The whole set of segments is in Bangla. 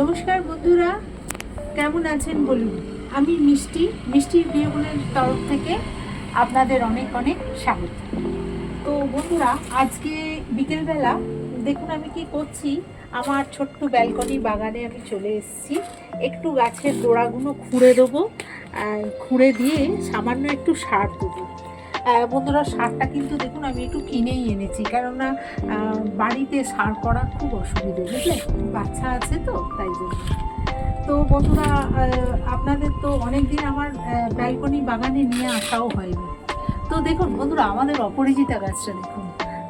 নমস্কার বন্ধুরা, কেমন আছেন বলুন? আমি মিষ্টি মিষ্টির বিয়েগুলোর তরফ থেকে আপনাদের অনেক অনেক স্বাগত। তো বন্ধুরা, আজকে বিকেলবেলা দেখুন আমি কি করছি, আমার ছোট্ট ব্যালকনি বাগানে আমি চলে এসেছি। একটু গাছের গোড়াগুলো খুঁড়ে দেবো খুঁড়ে দিয়ে সামান্য একটু সার দেবো। বন্ধুরা সারটা কিন্তু দেখুন, আমি একটু কিনেই এনেছি। কেননা বাড়িতে সার করা খুব অসুবিধে, বুঝলে? বাচ্চা আছে তো, তাই জন্য। তো বন্ধুরা আপনাদের তো অনেক দিন আমার ব্যালকনি বাগানে নিয়ে আসাও হয়নি। তো দেখুন, বন্ধুরা, আমাদের অপরাজিতা গাছটা দেখুন।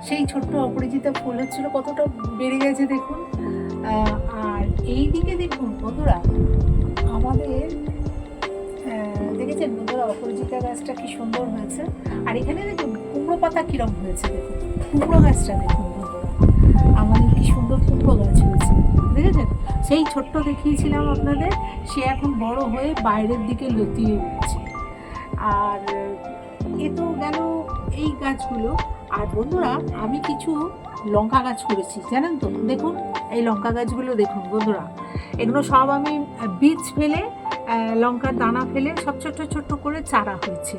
সেই ছোট্ট অপরাজিতা ফুল হচ্ছিল কতটা বেড়ে গেছে দেখুন। আর এই দিকে দেখুন, বন্ধুরা, আমাদের দেখেছেন অপরাজিতা গাছটা কি সুন্দর হয়েছে? আর এখানে দেখুন, কুমড়ো পাতা কিরম হয়েছে দেখুন। কুমড়ো গাছটা দেখুন আমাদের কি সুন্দর কুমড়ো গাছ হয়েছে। দেখেছেন সেই ছোট্ট দেখিয়েছিলাম আপনাদের, সে এখন বড় হয়ে বাইরের দিকে লতিয়ে উঠছে। আর, এ তো গেল এই গাছগুলো। আর বন্ধুরা, আমি কিছু লঙ্কা গাছ করেছি, জানেন তো? দেখুন, এই লঙ্কা গাছগুলো দেখুন বন্ধুরা। এগুলো সব আমি বীজ ফেলে লঙ্কার দানা ফেলে সব ছোট্ট ছোট্ট করে চারা হয়েছে।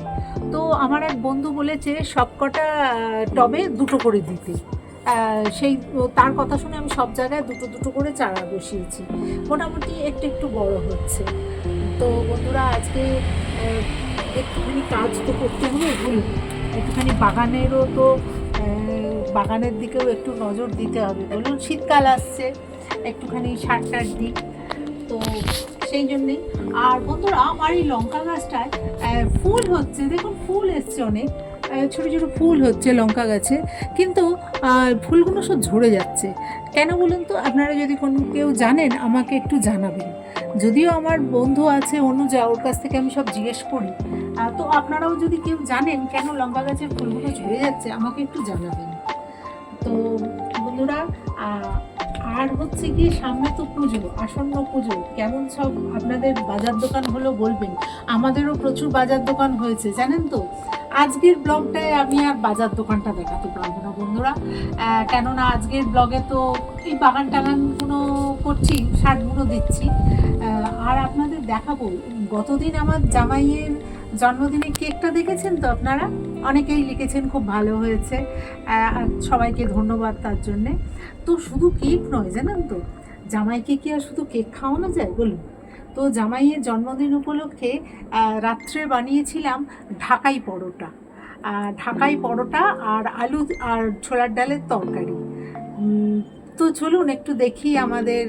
তো আমার এক বন্ধু বলেছে, সবকটা টবে দুটো করে দিতে। সেই তার কথা শুনে আমি সব জায়গায় দুটো দুটো করে চারা বসিয়েছি। মোটামুটি একটু একটু বড় হচ্ছে। তো বন্ধুরা, আজকে একটুখানি কাজ তো করতে হবে বলুন একটুখানি বাগানেরও তো বাগানের দিকেও একটু নজর দিতে হবে। বলুন, শীতকাল আসছে, একটুখানি সার টার দিক। তো সেই জন্যেই। আর বন্ধুরা, আমার এই লঙ্কা গাছটায় ফুল হচ্ছে, দেখুন, ফুল এসছে অনেক। ছোটো ছোট ফুল হচ্ছে লঙ্কা গাছে। কিন্তু ফুলগুলো সব ঝরে যাচ্ছে। কেন বলুন তো? আপনারা যদি কোনো কেউ জানেন, আমাকে একটু জানাবেন। যদিও আমার বন্ধু আছে, অনুজা, ওর কাছ থেকে আমি সব জিজ্ঞেস করি। তো আপনারাও যদি কেউ জানেন কেন লঙ্কা গাছের ফুলগুলো ঝরে যাচ্ছে, আমাকে একটু জানাবেন। তো বন্ধুরা আর হচ্ছে গিয়ে সামনে তো পুজো, আসন্ন পুজো। কেমন সব আপনাদের বাজার দোকান হলো বলবেন। আমাদেরও প্রচুর বাজার দোকান হয়েছে, জানেন তো? আজকের ব্লগটায় আমি আর বাজার দোকানটা দেখাতে পারব না, বন্ধুরা। কেননা আজকের ব্লগে তো এই বাগান টাগানগুলো করছি শার্টগুলো দিচ্ছি। আর আপনাদের দেখাবো, গতদিন আমার জামাইয়ের জন্মদিনে কেকটা দেখেছেন তো আপনারা? অনেকেই লিখেছেন খুব ভালো হয়েছে সবাইকে ধন্যবাদ তার জন্যে। তো শুধু কেক নয়, জানেন তো? জামাইকে কি আর শুধু কেক খাওয়ানো যায় বলুন? তো জামাইয়ের জন্মদিন উপলক্ষে রাত্রে বানিয়েছিলাম ঢাকাই পরোটা। ঢাকাই পরোটা আর আলু আর ছোলার ডালের তরকারি। তো চলুন একটু দেখি আমাদের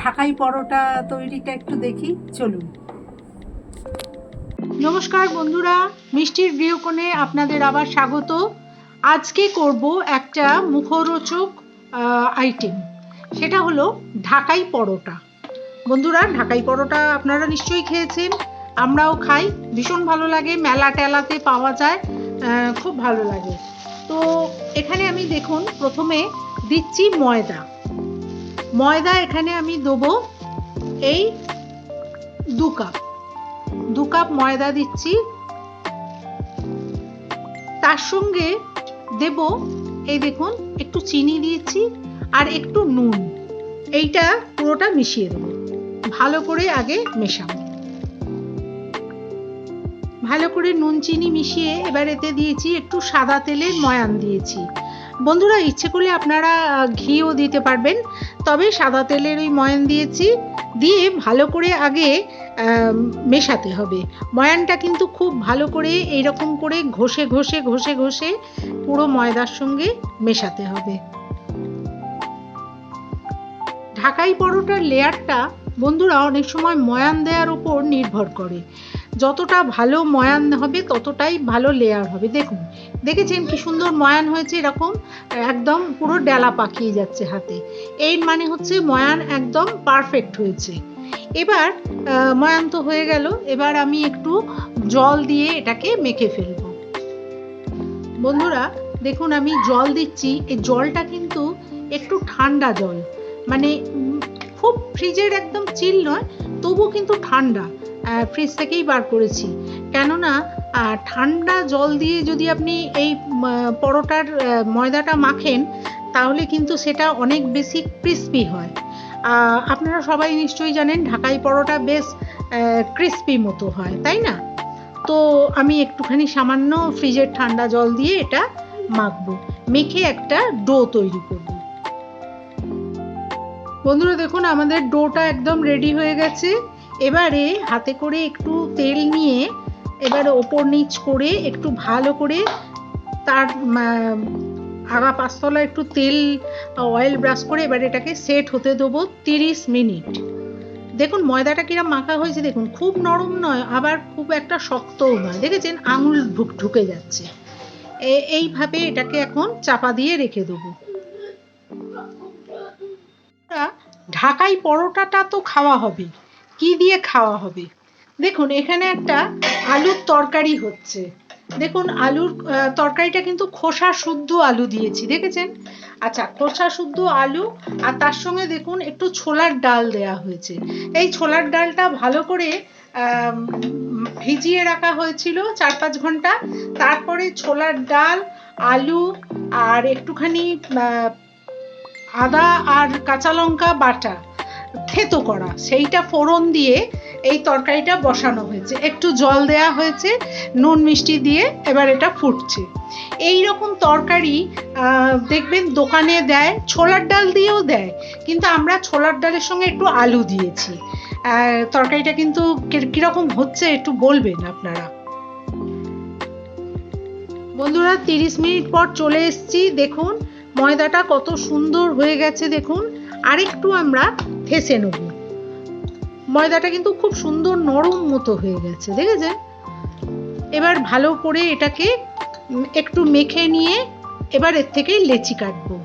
ঢাকাই পরোটা তৈরিটা একটু দেখি। চলুন। নমস্কার বন্ধুরা, মিষ্টির গৃহকোণে আপনাদের আবার স্বাগত। আজকে করব একটা মুখরোচক আইটেম সেটা হলো ঢাকাই পরোটা। বন্ধুরা, ঢাকাই পরোটা আপনারা নিশ্চয়ই খেয়েছেন, আমরাও খাই, ভীষণ ভালো লাগে মেলা টেলাতে পাওয়া যায় খুব ভালো লাগে। তো এখানে আমি দেখুন, প্রথমে দিচ্ছি ময়দা। ময়দা এখানে আমি দেবো এই দু কাপ। দু কাপ ময়দা দিচ্ছি। তার সঙ্গে দেব, এই দেখুন, একটু চিনি দিয়েছি আর একটু নুন। এইটা পুরোটা মিশিয়ে দেবো। ভালো করে আগে মেশাবো। ভালো করে নুন, চিনি মিশিয়ে এবার এতে দিয়েছি একটু সাদা তেলের ময়ান দিয়েছি। বন্ধুরা, ইচ্ছে করলে আপনারা ঘিও দিতে পারবেন, তবে সাদা তেলের ওই ময়ান দিয়েছি। দিয়ে ভালো করে আগে মেশাতে হবে। ময়ানটা কিন্তু খুব ভালো করে এইরকম করে ঘষে ঘষে ঘষে ঘষে পুরো ময়দার সঙ্গে মেশাতে হবে। ঢাকাই পরোটার লেয়ারটা বন্ধুরা অনেক সময় ময়ান দেওয়ার উপর নির্ভর করে। যতটা ভালো ময়ান হবে, ততটাই ভালো লেয়ার হবে। দেখুন, দেখেছেন কি সুন্দর ময়ান হয়েছে এরকম? একদম পুরো ডেলা পাকিয়ে যাচ্ছে হাতে। এই মানে হচ্ছে ময়ান একদম পারফেক্ট হয়েছে। এবার ময়ান তো হয়ে গেল। এবার আমি একটু জল দিয়ে এটাকে মেখে ফেলব। বন্ধুরা, দেখুন আমি জল দিচ্ছি। এই জলটা কিন্তু একটু ঠান্ডা জল। মানে খুব ফ্রিজের একদম চিল নয় তবু কিন্তু ঠান্ডা। ফ্রিজ থেকেই বার করেছি। কেননা ঠান্ডা জল দিয়ে যদি আপনি এই পরোটার ময়দাটা মাখেন, তাহলে কিন্তু সেটা অনেক বেশি ক্রিস্পি হয়। আপনারা সবাই নিশ্চয়ই জানেন, ঢাকাই পরোটা বেশ ক্রিস্পি মতো হয়, তাই না? তো আমি একটুখানি সামান্য ফ্রিজের ঠান্ডা জল দিয়ে এটা মাখবো। মেখে একটা ডো তৈরি করব। বন্ধুরা, দেখুন, আমাদের ডোটা একদম রেডি হয়ে গেছে। এবারে হাতে করে একটু তেল নিয়ে এবারে ওপর নিচ করে একটু ভালো করে তার আগা পাঁচতলা একটু তেল অয়েল ব্রাশ করে এবার এটাকে সেট হতে দেবো তিরিশ মিনিট। দেখুন, ময়দাটা কিরম মাখা হয়েছে, দেখুন, খুব নরম নয়, আবার খুব একটা শক্তও নয়। দেখেছেন? আঙুল ঢুক ঢুকে যাচ্ছে। এইভাবে এটাকে এখন চাপা দিয়ে রেখে দেবো। ঢাকাই পরোটাটা তো খাওয়া হবে কি দিয়ে খাওয়া হবে? দেখুন, এখানে একটা আলুর তরকারি হচ্ছে। দেখুন, আলুর তরকারিটা কিন্তু খোসা শুদ্ধ আলু দিয়েছি, দেখেছেন? আচ্ছা খোসা শুদ্ধ আলু, আর তার সঙ্গে দেখুন, একটু ছোলার ডাল দেয়া হয়েছে। এই ছোলার ডালটা ভালো করে ভিজিয়ে রাখা হয়েছিল চার পাঁচ ঘণ্টা। তারপরে ছোলার ডাল, আলু, আর একটুখানি আদা আর কাঁচা লঙ্কা বাটা। থেতো করা। সেইটা ফোড়ন দিয়ে এই তরকারিটা বসানো হয়েছে। একটু জল দেয়া হয়েছে, নুন মিষ্টি দিয়ে এবার এটা ফুটছে। এই রকম তরকারি দেখবেন দোকানে দেয়, ছোলার ডাল দিয়েও দেয়, কিন্তু আমরা ছোলার ডালের সঙ্গে একটু আলু দিয়েছি। তরকারিটা কিন্তু কীরকম হচ্ছে একটু বলবেন আপনারা? বন্ধুরা, তিরিশ মিনিট পর চলে এসেছি। দেখুন, ময়দাটা কত সুন্দর হয়ে গেছে, দেখুন। আরেকটু আমরা থেসে নেব। ময়দাটা কিন্তু খুব সুন্দর নরম মতো হয়ে গেছে, দেখেছেন? এবার ভালো করে এটাকে একটু মেখে নিয়ে এবার এর থেকে লেচি কাটবো।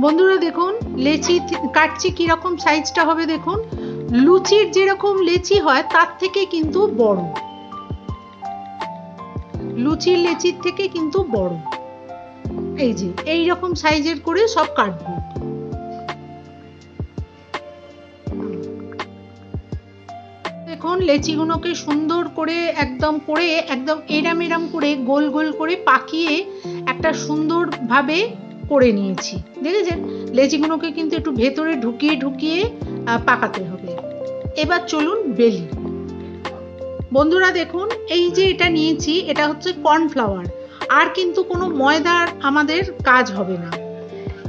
বন্ধুরা দেখুন, লেচি কাটছি কীরকম সাইজটা হবে দেখুন? লুচির যেরকম লেচি হয়, তার থেকে কিন্তু বড়। লুচির লেচির থেকে কিন্তু বড়। এই যে এই রকম সাইজের করে সব কাটবো। দেখুন লেচিগুলোকে সুন্দর করে একদম করে, একদম এরাম এরাম করে গোল গোল করে পাকিয়ে একটা সুন্দর ভাবে করে নিয়েছি। দেখেছেন? লেচিগুলোকে কিন্তু একটু ভেতরে ঢুকিয়ে ঢুকিয়ে পাকাতে হবে। এবার চলুন বেলি। বন্ধুরা দেখুন, এই যে এটা নিয়েছি, এটা হচ্ছে কর্নফ্লাওয়ার। আর কিন্তু কোনো ময়দার আমাদের কাজ হবে না।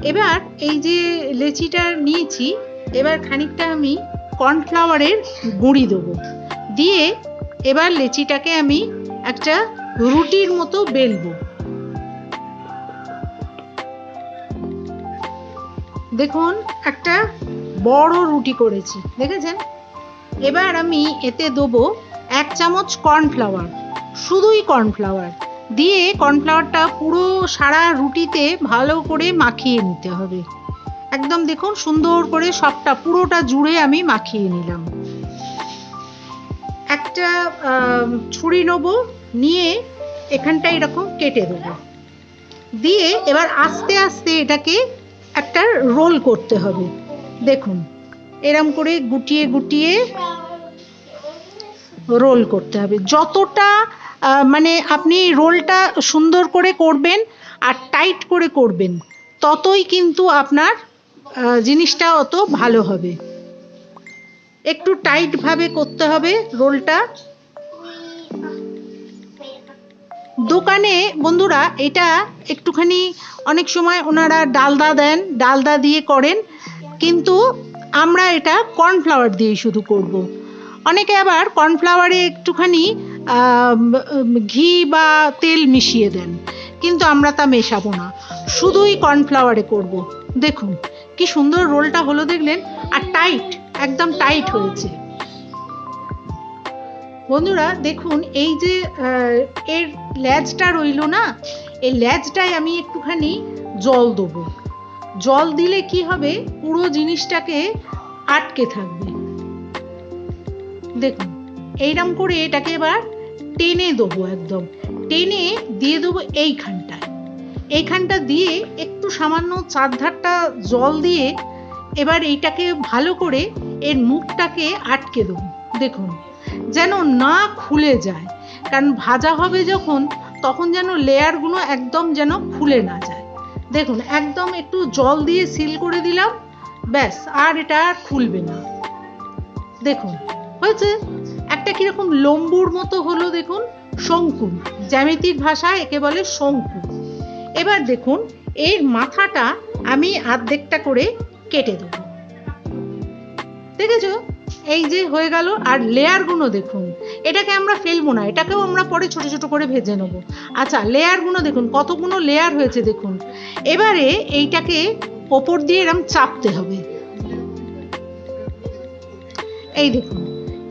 এবার এই যে লেচিটা নিয়েছি, এবার খানিকটা আমি কর্নফ্লাওয়ারের গুঁড়ি দেবো। দিয়ে এবার লেচিটাকে আমি একটা রুটির মতো বেলবো। দেখুন, একটা বড় রুটি করেছি, দেখেছেন? এবার আমি এতে দেবো এক চামচ কর্নফ্লাওয়ার, শুধুই কর্নফ্লাওয়ার। দিয়ে কর্নফ্লাওয়ারটা পুরো সারা রুটিতে ভালো করে মাখিয়ে নিতে হবে। একদম দেখুন সুন্দর করে সবটা পুরোটা জুড়ে আমি মাখিয়ে নিলাম। একটা ছুরি নেব, নিয়ে এখানটা এরকম কেটে দেবো। দিয়ে এবার আস্তে আস্তে এটাকে একটা রোল করতে হবে। দেখুন, এরম করে গুটিয়ে গুটিয়ে রোল করতে হবে। যতটা মানে আপনি রোলটা সুন্দর করে করবেন আর টাইট করে করবেন, ততই কিন্তু আপনার জিনিসটা অত ভালো হবে। একটু টাইট ভাবে করতে হবে রোলটা। দোকানে বন্ধুরা এটা একটুখানি অনেক সময় ওনারা ডালদা দেন, ডালদা দিয়ে করেন, কিন্তু আমরা এটা কর্নফ্লাওয়ার দিয়ে শুধু করব। অনেকে আবার কর্নফ্লাওয়ারে একটুখানি ঘি বা তেল মিশিয়ে দেন। কিন্তু আমরা তা মেশাবো না। শুধুই কর্নফ্লাওয়ারে করব। দেখুন, কি সুন্দর রোলটা হলো দেখলেন, আর টাইট, একদম টাইট হয়েছে। বন্ধুরা, দেখুন, এই যে এর ল্যাজটা রইল না, এই ল্যাজটায় আমি একটুখানি জল দেবো। জল দিলে কি হবে? পুরো জিনিসটাকে আটকে থাকবে। দেখুন এইরকম করে এটাকে এবার টেনে দেবো একদম। টেনে দিয়ে দেবো এইখানটায়। এইখানটা দিয়ে একটু সামান্য চারধারটা জল দিয়ে এবার এইটাকে ভালো করে এর মুখটাকে আটকে দেবো। দেখুন, যেন না খুলে যায়। কারণ ভাজা হবে যখন, তখন যেন লেয়ারগুলো একদম যেন খুলে না যায়। দেখুন, একদম একটু জল দিয়ে সিল করে দিলাম, ব্যাস, আর এটা আর খুলবে না। দেখুন হয়েছে? একটা কীরকম লম্বুর মতো হলো দেখুন, শঙ্কু। জ্যামিতির ভাষায় একে বলে শঙ্কু। এবার দেখুন, এর মাথাটা আমি অর্ধেকটা করে কেটে দেবো। দেখেছ? এই যে হয়ে গেল, আর লেয়ারগুলো দেখুন। এটাকে আমরা ফেলব না, এটাকেও আমরা পরে ছোট ছোট করে ভেজে নেব। আচ্ছা লেয়ারগুলো দেখুন কতগুলো লেয়ার হয়েছে দেখুন। এবারে এইটাকে ওপর দিয়ে এরম চাপতে হবে। এই দেখুন।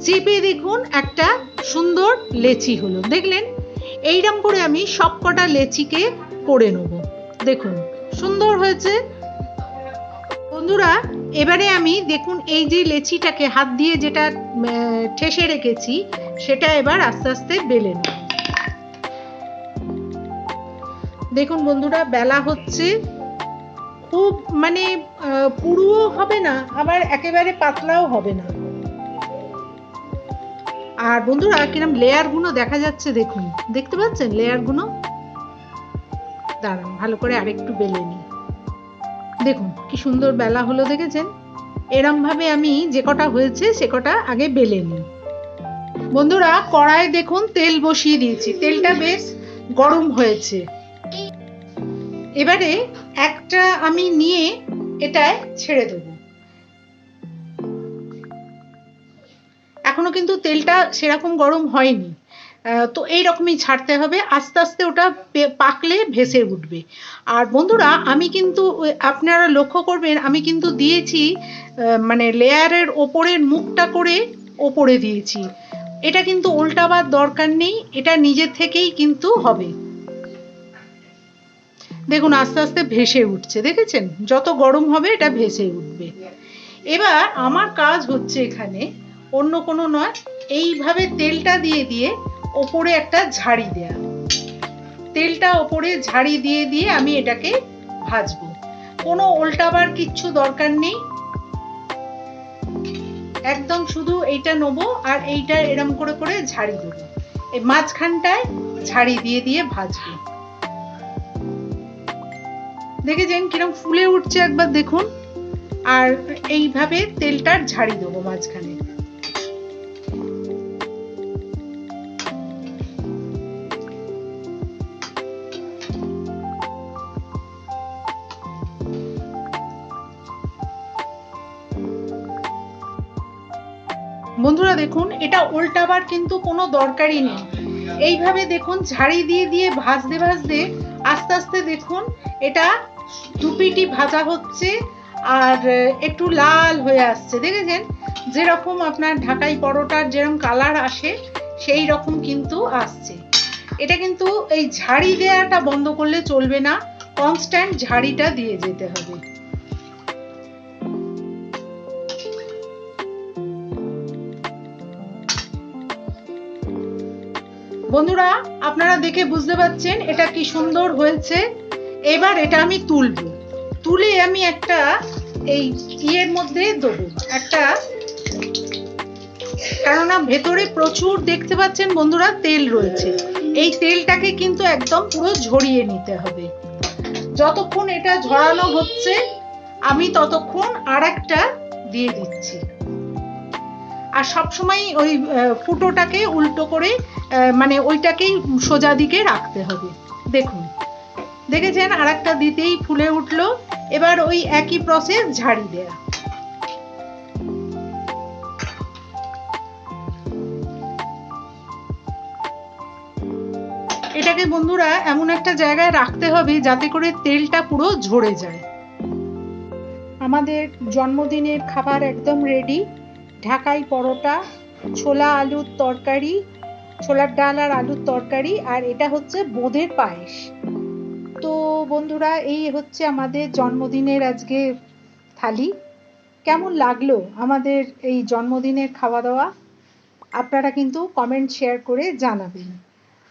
চেপে দেখুন একটা সুন্দর লেচি হলো। দেখলেন? এইরকম করে আমি সব কটা লেচিকে করে নেব। দেখুন, সুন্দর হয়েছে। বন্ধুরা, এবারে আমি দেখুন এই যে লেচিটাকে হাত দিয়ে যেটা ঠেসে রেখেছি, সেটা এবার আস্তে আস্তে বেলে নেব। দেখুন বন্ধুরা, বেলা হচ্ছে। খুব মানে পুরুও হবে না, আবার একেবারে পাতলাও হবে না। আর বন্ধুরা, কিরম লেয়ারগুলো দেখা যাচ্ছে, দেখুন। দেখতে পাচ্ছেন লেয়ারগুলো দাঁড়ান, ভালো করে আরেকটু বেলে নিই। দেখুন, কি সুন্দর বেলা হলো, দেখেছেন? এরম ভাবে আমি যে কটা হয়েছে, সে কটা আগে বেলে নিই। বন্ধুরা, কড়াই দেখুন, তেল বসিয়ে দিয়েছি। তেলটা বেশ গরম হয়েছে। এবারে একটা আমি নিয়ে এটায় ছেড়ে দেবো। এখনও কিন্তু তেলটা সেরকম গরম হয়নি। তো এই রকমই ছাড়তে হবে। আস্তে আস্তে ওটা পাকলে ভেসে উঠবে। আর বন্ধুরা আমি কিন্তু আপনারা লক্ষ্য করবেন আমি কিন্তু দিয়েছি মানে লেয়ারের ওপরের মুখটা করে ওপরে দিয়েছি। এটা কিন্তু উল্টাবার দরকার নেই এটা নিজের থেকেই কিন্তু হবে। দেখুন আস্তে আস্তে ভেসে উঠছে দেখেছেন? যত গরম হবে এটা ভেসে উঠবে। এবার আমার কাজ হচ্ছে এখানে অন্য কোনো নয়, এইভাবে তেলটা দিয়ে দিয়ে ওপরে একটা ঝাড়ি দেয়া। তেলটা ওপরে ঝাড়ি দিয়ে দিয়ে আমি এটাকে ভাজবো। কোনো উল্টাবার কিচ্ছু দরকার নেই। একদম শুধু এইটা নেব আর এইটা এরম করে করে ঝাড়ি দেবো। এই মাঝখানটায় ঝাড়ি দিয়ে দিয়ে ভাজবো। দেখেছেন কিরম ফুলে উঠছে একবার দেখুন। আর এইভাবে তেলটার ঝাড়ি দেবো মাঝখানে। বন্ধুরা দেখুন, এটা উল্টাবার কিন্তু কোনো দরকারই নেই। এইভাবে দেখুন, ঝাড়ি দিয়ে দিয়ে, ভাজতে ভাজতে, আস্তে আস্তে দেখুন, এটা দুপিটি ভাজা হচ্ছে আর একটু লাল হয়ে আসছে। দেখেছেন? যেরকম আপনার ঢাকাই পরোটার যেরকম কালার আসে, সেই রকম কিন্তু আসছে। এটা কিন্তু এই ঝাড়ি দেওয়াটা বন্ধ করলে চলবে না, কনস্ট্যান্ট ঝাড়িটা দিয়ে যেতে হবে। বন্ধুরা, আপনারা দেখে বুঝতে পারছেন এটা কি সুন্দর হয়েছে। এবার এটা আমি তুলবো। তুলে আমি একটা এই ইয়ের মধ্যে দেবো। একটা, কেননা ভেতরে প্রচুর দেখতে পাচ্ছেন বন্ধুরা, তেল রয়েছে। এই তেলটাকে কিন্তু একদম পুরো ঝরিয়ে নিতে হবে। যতক্ষণ এটা ঝরানো হচ্ছে, আমি ততক্ষণ আর একটা দিয়ে দিচ্ছি। আর সবসময় ওই ফুটোটাকে উল্টো করে মানে ওইটাকেই সোজা দিকে রাখতে হবে। দেখুন, দেখেছেন? আর একটা দিতেই ফুলে উঠল। এবার ওই একই প্রসেস ঝাড়ি দেয়া। এটাকে বন্ধুরা এমন একটা জায়গায় রাখতে হবে যাতে করে তেলটা পুরো ঝরে যায়। আমাদের জন্মদিনের খাবার একদম রেডি ঢাকাই পরোটা, ছোলা আলুর তরকারি, ছোলার ডাল আর আলুর তরকারি, আর এটা হচ্ছে বোঁদের পায়েস। তো বন্ধুরা, এই হচ্ছে আমাদের জন্মদিনের আজকে থালি। কেমন লাগল আমাদের এই জন্মদিনের খাওয়া দাওয়া আপনারা কিন্তু কমেন্ট শেয়ার করে জানাবেন।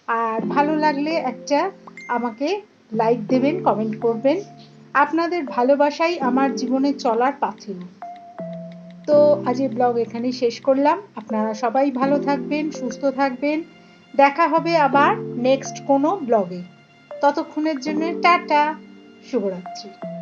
আর ভালো লাগলে একটা আমাকে লাইক দেবেন কমেন্ট করবেন। আপনাদের ভালোবাসাই আমার জীবনে চলার পাথেয়। তো আজকের ব্লগ এখানেই শেষ করলাম। আপনারা সবাই ভালো থাকবেন, সুস্থ থাকবেন। দেখা হবে আবার নেক্সট কোনো ব্লগে ততক্ষণের জন্য টাটা, শুভরাত্রি।